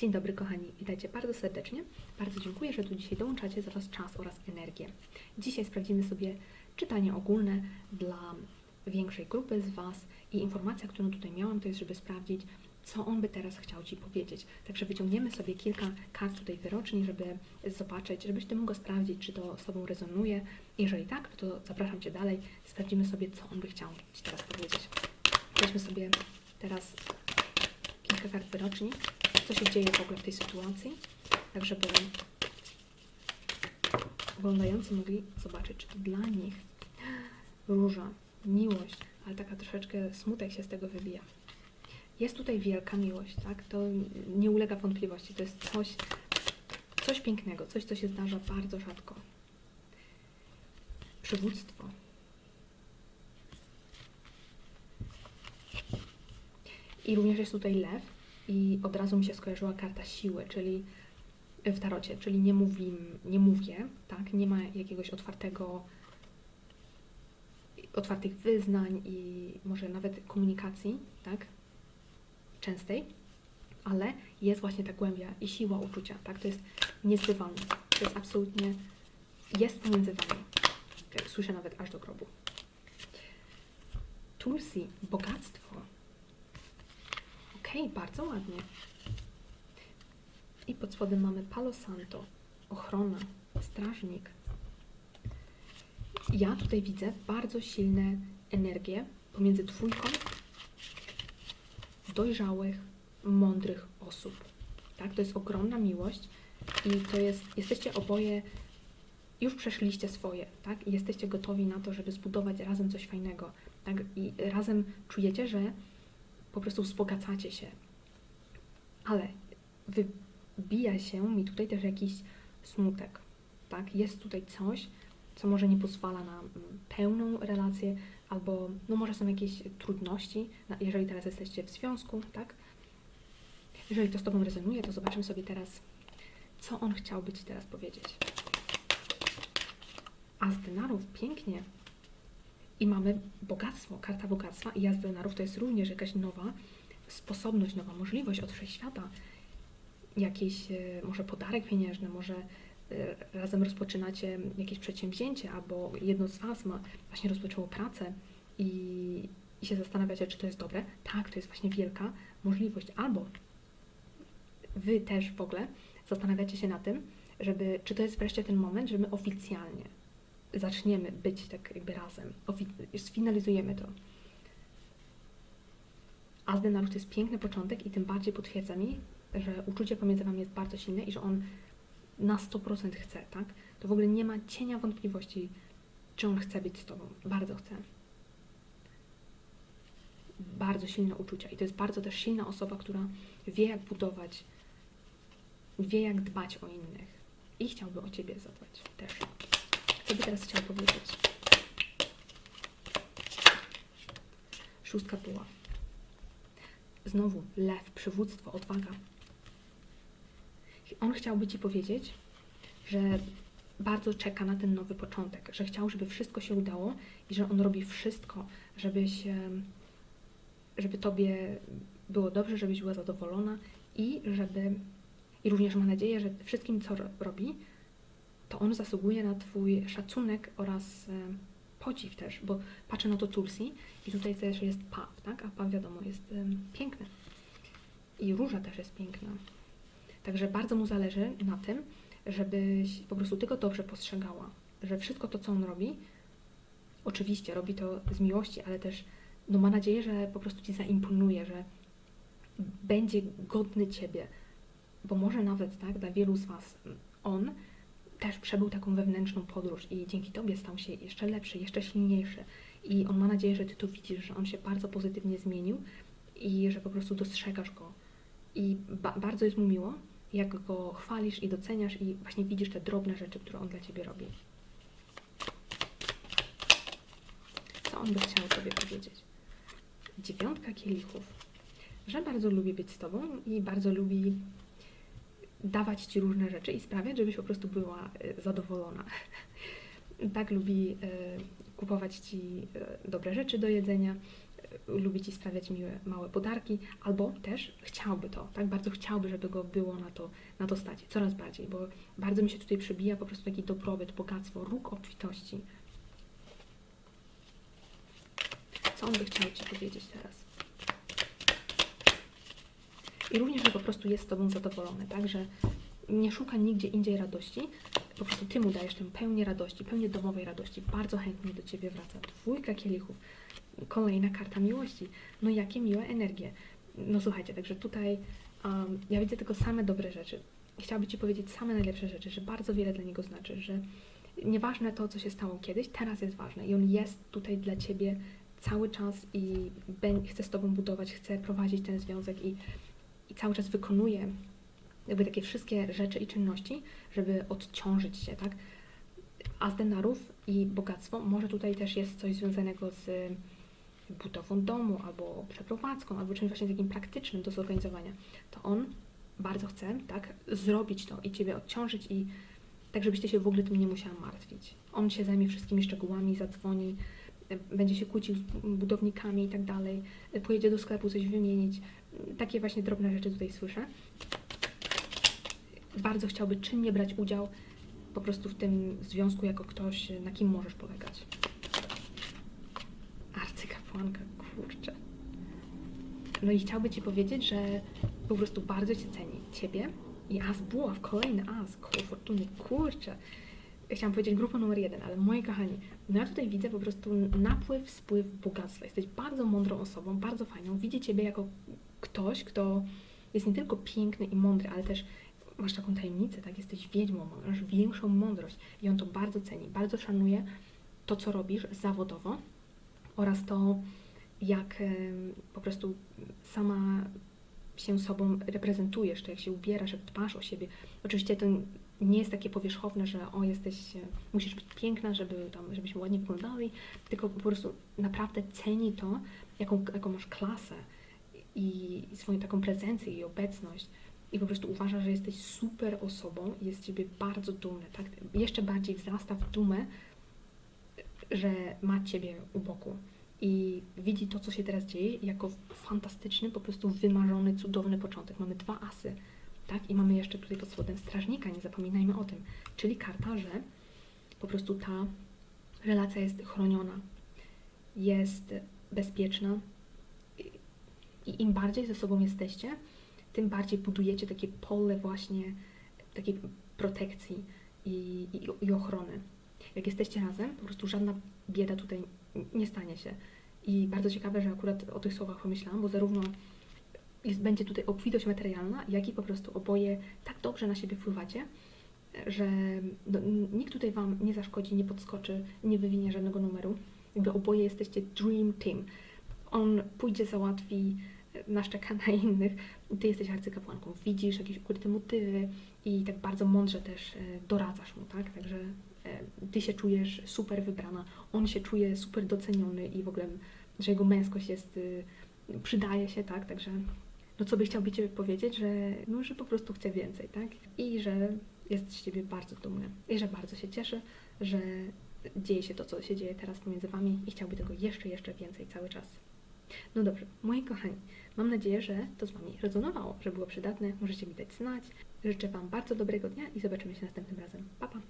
Dzień dobry kochani, witajcie bardzo serdecznie. Bardzo dziękuję, że tu dzisiaj dołączacie za Was czas oraz energię. Dzisiaj sprawdzimy sobie czytanie ogólne dla większej grupy z Was i informacja, którą tutaj miałam, to jest, żeby sprawdzić, co on by teraz chciał Ci powiedzieć. Także wyciągniemy sobie kilka kart tutaj wyroczni, żeby zobaczyć, żebyś Ty mogła sprawdzić, czy to z Tobą rezonuje. Jeżeli tak, to zapraszam Cię dalej. Sprawdzimy sobie, co on by chciał Ci teraz powiedzieć. Weźmy sobie teraz kilka kart wyroczni, co się dzieje w ogóle w tej sytuacji, tak żeby oglądający mogli zobaczyć, czy dla nich róża, miłość, ale taka troszeczkę smutek się z tego wybija. Jest tutaj wielka miłość, tak? To nie ulega wątpliwości. To jest coś, coś pięknego, coś, co się zdarza bardzo rzadko. Przywództwo. I również jest tutaj lew i od razu mi się skojarzyła karta siły, czyli w tarocie, czyli nie, mówi, nie mówię, tak? Nie ma jakiegoś otwartego, otwartych wyznań i może nawet komunikacji, tak? Częstej, ale jest właśnie ta głębia i siła uczucia, tak? To jest niezbywalne. To jest absolutnie, jest pomiędzy wami. Słyszę nawet aż do grobu. Tulsi, bogactwo. Okej, bardzo ładnie. I pod spodem mamy Palo Santo, ochrona, strażnik. Ja tutaj widzę bardzo silne energie pomiędzy dwójką dojrzałych, mądrych osób. Tak? To jest ogromna miłość i to jest, jesteście oboje, już przeszliście swoje, tak? I jesteście gotowi na to, żeby zbudować razem coś fajnego, tak? I razem czujecie, że po prostu wzbogacacie się. Ale wybija się mi tutaj też jakiś smutek, tak? Jest tutaj coś, co może nie pozwala na mm, pełną relację, albo no może są jakieś trudności, jeżeli teraz jesteście w związku, tak? Jeżeli to z Tobą rezonuje, to zobaczymy sobie teraz, co on chciałby Ci teraz powiedzieć. A z denarów pięknie. I mamy bogactwo, karta bogactwa i jazda denarów to jest również jakaś nowa sposobność, nowa możliwość od wszechświata. Jakiś e, może podarek pieniężny, może e, razem rozpoczynacie jakieś przedsięwzięcie, albo jedno z Was ma, właśnie rozpoczęło pracę i, i się zastanawiacie, czy to jest dobre. Tak, to jest właśnie wielka możliwość. Albo Wy też w ogóle zastanawiacie się na tym, żeby, czy to jest wreszcie ten moment, że my oficjalnie zaczniemy być tak jakby razem, sfinalizujemy to. A z denarów to jest piękny początek i tym bardziej potwierdza mi, że uczucie pomiędzy Wami jest bardzo silne i że on na 100% chce, tak? To w ogóle nie ma cienia wątpliwości, czy on chce być z Tobą. Bardzo chce. Bardzo silne uczucia i to jest bardzo też silna osoba, która wie jak budować, wie jak dbać o innych i chciałby o Ciebie zadbać też. Co by teraz chciał powiedzieć? Szóstka była. Znowu lew, przywództwo, odwaga. On chciałby Ci powiedzieć, że bardzo czeka na ten nowy początek, że chciał, żeby wszystko się udało i że on robi wszystko, żebyś, em, żeby Tobie było dobrze, żebyś była zadowolona i żeby, i również ma nadzieję, że wszystkim, co ro- robi, to on zasługuje na Twój szacunek oraz e, podziw też, bo patrzę na to Tulsi i tutaj też jest paw, tak? A paw wiadomo jest em, piękny. I róża też jest piękna. Także bardzo mu zależy na tym, żebyś po prostu Ty go dobrze postrzegała, że wszystko to, co on robi, oczywiście robi to z miłości, ale też no, ma nadzieję, że po prostu Ci zaimponuje, że będzie godny Ciebie, bo może nawet tak, dla wielu z Was on też przebył taką wewnętrzną podróż i dzięki Tobie stał się jeszcze lepszy, jeszcze silniejszy. I on ma nadzieję, że Ty to widzisz, że on się bardzo pozytywnie zmienił i że po prostu dostrzegasz go. I ba- bardzo jest mu miło, jak go chwalisz i doceniasz i właśnie widzisz te drobne rzeczy, które on dla Ciebie robi. Co on by chciał Tobie powiedzieć? Dziewiątka kielichów. Że bardzo lubi być z Tobą i bardzo lubi dawać Ci różne rzeczy i sprawiać, żebyś po prostu była y, zadowolona. tak lubi y, kupować Ci y, dobre rzeczy do jedzenia, lubi Ci sprawiać miłe, małe podarki, albo też chciałby to, tak? Bardzo chciałby, żeby go było na to, na to stać, coraz bardziej, bo bardzo mi się tutaj przybija po prostu taki dobrobyt, bogactwo, róg obfitości. Co on by chciał Ci powiedzieć teraz? I również, że po prostu jest z Tobą zadowolony, tak? Że nie szuka nigdzie indziej radości, po prostu Ty mu dajesz tę pełnię radości, pełnię domowej radości, bardzo chętnie do Ciebie wraca. Dwójka kielichów, kolejna karta miłości. No jakie miłe energie. No słuchajcie, także tutaj um, ja widzę tylko same dobre rzeczy. Chciałabym Ci powiedzieć same najlepsze rzeczy, że bardzo wiele dla niego znaczy, że nieważne to, co się stało kiedyś, teraz jest ważne i on jest tutaj dla Ciebie cały czas i chce z Tobą budować, chce prowadzić ten związek i, i cały czas wykonuje jakby takie wszystkie rzeczy i czynności, żeby odciążyć się, tak? A z denarów i bogactwo może tutaj też jest coś związanego z budową domu, albo przeprowadzką, albo czymś właśnie takim praktycznym do zorganizowania. To on bardzo chce, tak, zrobić to i Ciebie odciążyć i tak, żebyś Ty się w ogóle tym nie musiała martwić. On się zajmie wszystkimi szczegółami, zadzwoni, e, będzie się kłócił z budownikami i tak dalej, e, pojedzie do sklepu coś wymienić. Takie właśnie drobne rzeczy tutaj słyszę bardzo chciałby czynnie brać udział po prostu w tym związku jako ktoś, na kim możesz polegać. Arcykapłanka, kurczę. No i chciałby Ci powiedzieć, że po prostu bardzo Cię ceni. Ciebie i as buław, kolejny as, koło fortuny, kurczę. Chciałam powiedzieć grupa numer jeden, ale moi kochani, no ja tutaj widzę po prostu napływ, spływ bogactwa. Jesteś bardzo mądrą osobą, bardzo fajną. Widzę Ciebie jako ktoś, kto jest nie tylko piękny i mądry, ale też masz taką tajemnicę, tak? Jesteś wiedźmą, masz większą mądrość i on to bardzo ceni, bardzo szanuje to, co robisz zawodowo oraz to, jak po prostu sama się sobą reprezentujesz, to jak się ubierasz, jak dbasz o siebie. Oczywiście to nie jest takie powierzchowne, że o, jesteś, e, musisz być piękna, żeby tam, żebyśmy ładnie wyglądali, tylko po prostu naprawdę ceni to, jaką, jaką masz klasę i swoją taką prezencję i obecność i po prostu uważa, że jesteś super osobą jest z ciebie bardzo dumny, tak? Jeszcze bardziej wzrasta w dumę, że ma ciebie u boku i widzi to, co się teraz dzieje, jako fantastyczny, po prostu wymarzony, cudowny początek. Mamy dwa asy, tak? I mamy jeszcze tutaj pod spodem strażnika, nie zapominajmy o tym. Czyli karta, że po prostu ta relacja jest chroniona, jest bezpieczna i im bardziej ze sobą jesteście, tym bardziej budujecie takie pole właśnie takiej protekcji i, i, i ochrony. Jak jesteście razem, po prostu żadna bieda tutaj nie stanie się. I bardzo ciekawe, że akurat o tych słowach pomyślałam, bo zarówno jest, będzie tutaj obfitość materialna, jak i po prostu oboje tak dobrze na siebie wpływacie, że no, nikt tutaj Wam nie zaszkodzi, nie podskoczy, nie wywinie żadnego numeru. Jakby oboje jesteście dream team. On pójdzie, załatwi, naszczeka na innych. Ty jesteś arcykapłanką, widzisz jakieś ukryte motywy i tak bardzo mądrze też e, doradzasz mu, tak? Także e, ty się czujesz super wybrana, on się czuje super doceniony i w ogóle, że jego męskość jest, y, przydaje się, tak? Także no co by chciałby Ciebie powiedzieć, że, no, że po prostu chce więcej, tak? I że jest z Ciebie bardzo dumny i że bardzo się cieszy, że dzieje się to, co się dzieje teraz pomiędzy Wami i chciałby tego jeszcze, jeszcze więcej cały czas. No dobrze, moi kochani, mam nadzieję, że to z Wami rezonowało, że było przydatne. Możecie mi dać znać. Życzę Wam bardzo dobrego dnia i zobaczymy się następnym razem. Pa, pa!